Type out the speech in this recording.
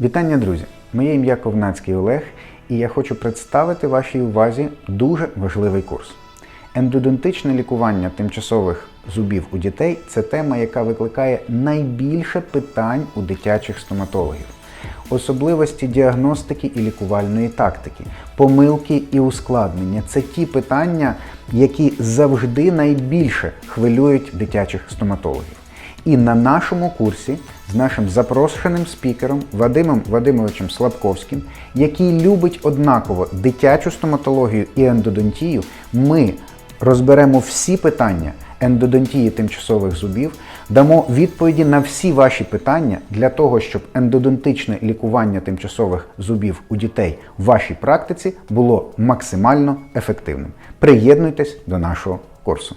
Вітання, друзі! Моє ім'я Ковнацький Олег, і я хочу представити вашій увазі дуже важливий курс. Ендодонтичне лікування тимчасових зубів у дітей це тема, яка викликає найбільше питань у дитячих стоматологів. Особливості діагностики і лікувальної тактики, помилки і ускладнення це ті питання, які завжди найбільше хвилюють дитячих стоматологів. І на нашому курсі з нашим запрошеним спікером Вадимом Вадимовичем Слабковським, який любить однаково дитячу стоматологію і ендодонтію, ми розберемо всі питання ендодонтії тимчасових зубів, дамо відповіді на всі ваші питання для того, щоб ендодонтичне лікування тимчасових зубів у дітей в вашій практиці було максимально ефективним. Приєднуйтесь до нашого курсу.